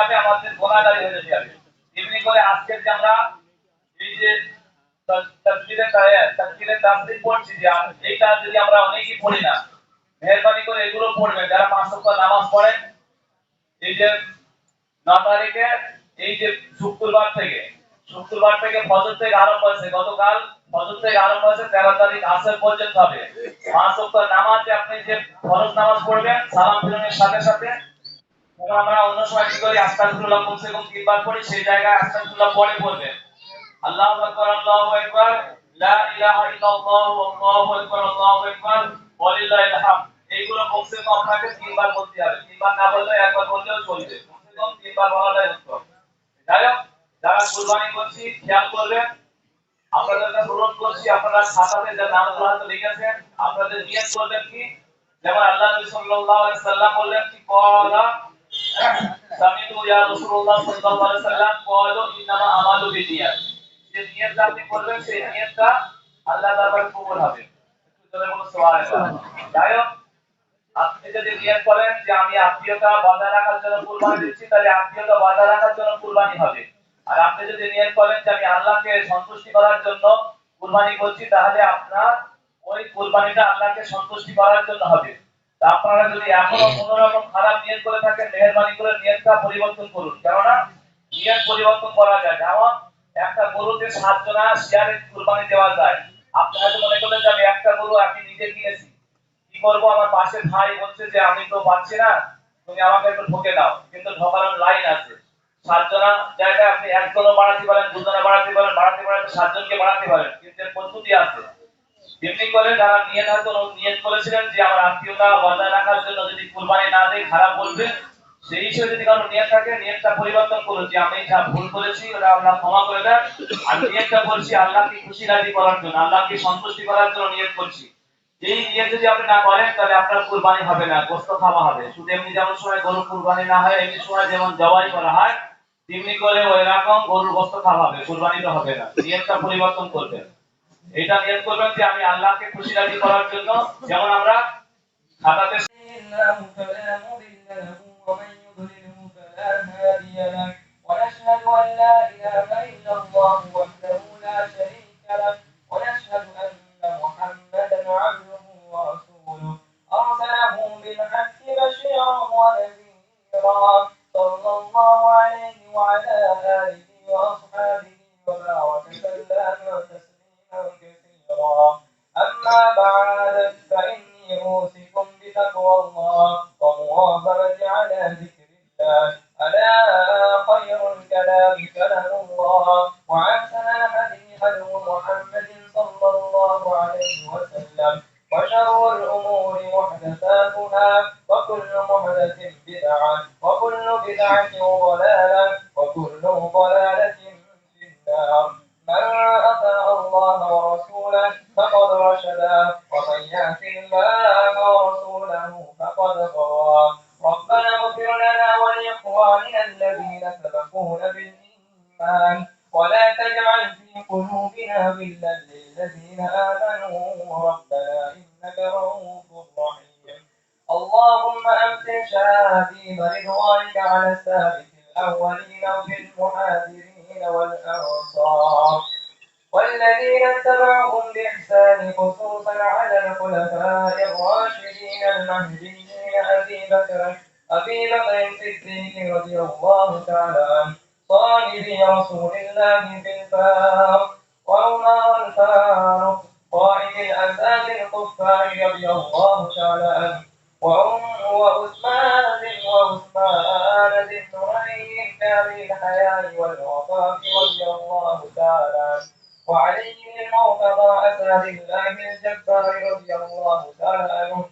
হবে আমাদের গোনাগারি হয়ে যাবে এমনি করে আজকের যে আমরা এই যে তাফসীরে তাফসীরে তাফসীর পড়ছি যে এইটা যদি আমরা অনেকেই পড়ি না, মেহরবানি করে এগুলো পড়বেন যারা পাঁচ ওয়াক্ত নামাজ পড়েন, এই যে ন তারিখে এই যে শুক্রবার থেকে শুক্রবার থেকে ফজর থেকে আরম্ভ হয়েছে। গতকাল ফজর থেকে আরম্ভ হয়েছে, তেরো তারিখ আসর পর্যন্ত হবে। পাঁচ ওয়াক্ত নামাজে আপনি যে ফরজ নামাজ পড়বেন, সালাম ফিরানোর সাথে সাথে আমরা অন্য সময় কি করি? আস্তাগফিরুল্লাহ কমসে কম তিনবার পড়ি, সেই জায়গায় আস্তাগফিরুল্লাহ পরে পড়বেন আল্লাহু আকবার আল্লাহু আকবার। লা ইলাহা ইল্লাল্লাহ, আল্লাহু আকবার আল্লাহু আকবার। ওয়ালিল্লাহিল হামদ। এইগুলো কমসে কম আপনাকে তিনবার বলতে হবে। তিনবার না বললে একবার বললেও চলবে। কমসে কম তিনবার বলাটাই উত্তম যাই হোক, যারা কুরবানি করছি, খেয়াল করবেন, আপনাদের কাছে অনুরোধ করছি, আপনারা খাতাতে যে নামগুলো হয়তো লিখেছেন, আপনাদের নিয়ত করবেন কি? যেমন আল্লাহ নবী সাল্লাল্লাহু আলাইহি সাল্লাম বললেন কি, কলা নিয়তটা আপনি যদি নিয়ত করেন যে আমি আত্মীয়তা বজায় সন্তুষ্টি করার জন্য কুরবানি করছি, তাহলে আপনার ওই কুরবানিটা আল্লাহকে সন্তুষ্টি করার জন্য হবে। আপনারা যদি এখনও কোনো রকম খারাপ নিয়ত করে থাকেন, মেহেরবানি করে নিয়তটা পরিবর্তন করুন। কেননা নিয়ত পরিবর্তন করা যায়। যেমন একটা গরুতে সাতজনা শেয়ারে কুরবানি দেওয়া যায়। আপনি হয়তো মনে করলেন যে আমি একটা গরু আমি নিজে কিনেছি। কি করব? আমার পাশে ভাই বলছে যে আমি তো পাচ্ছি না, তুমি আমাকে একটু ঢোকে দাও। কিন্তু ঢোকানোর লাইন আছে। সাতজনা জায়গায় আপনি একজনও বাড়াতে পারেন, দুজনে বাড়াতে পারেন, বাড়াতে বাড়াতে সাতজনকে বাড়াতে পারেন। কিন্তু পদ্ধতি আছে। এমনি করে যারা নিয়ত নিয়ত করেছিলেন যে আমার আত্মীয়তা বজায় রাখার জন্য যদি কুরবানি না দেয়, খারাপ বলবে। সেই হিসেবে যদি কারও নিয়ত থাকে, নিয়তটা পরিবর্তন করুন যে আমি যা ভুল করেছি, ওটা আল্লাহ ক্ষমা করে দেন। আমি নিয়তটা করছি আল্লাহকে খুশি রাজি করার জন্য, আল্লাহকে সন্তুষ্টি করার জন্য নিয়ত করছি। এই নিয়ত যদি আপনি না করেন, তাহলে আপনার কুরবানি হবে না, গোস্ত খাওয়া হবে। শুধু এমনি যেমন সময় গরু কুরবানি না হয়, এমনি সময় যেমন জবাই করা হয়, তেমনি করে ওই রকম গরুর গোস্ত খাওয়া হবে, কুরবানিটা হবে না। নিয়তটা পরিবর্তন করবেন। এটা নিয়ত করবেন যে আমি আল্লাহকে খুশি রাজি করার জন্য। যেমন আমরা খাতাতে ونشهد أن لا إله إلا الله وحده لا شريك له ونشهد أن محمدا عبده ورسوله أرسله بالحق بشيرا ونذيرا صلى الله عليه وعلى آله وأصحابه وبارك وسلم. أما بعد فإني أوصيكم بتقوى الله ومواظبة على ذكر الله. ألا خير الكلام كلام الله. وأحسن الحديث حديث محمد صلى الله عليه وسلم. وشر الأمور محدثاتها وكل محدث بدعة وكل بدعة للذين آمنوا. ربنا إنك رؤوف رحيم. اللهم أمسك شهادي رضوانك على السابق الأولين وفي المهاجرين والأنصار. والذين اتبعهم بإحسان خصوصا على الخلفاء الراشدين المهديين أبي بكر أبي بكر الصديق رضي الله تعالى عنه صاحب رسول الله في الفار وعمر الفاروق قائد الأساد الكفار رضي الله تعالى عنه وعثمان وعثمان ذي النورين كامل الحياة والوفاء رضي الله تعالى عنه وعلي المرتضى أسد الله الجبار رضي الله تعالى عنه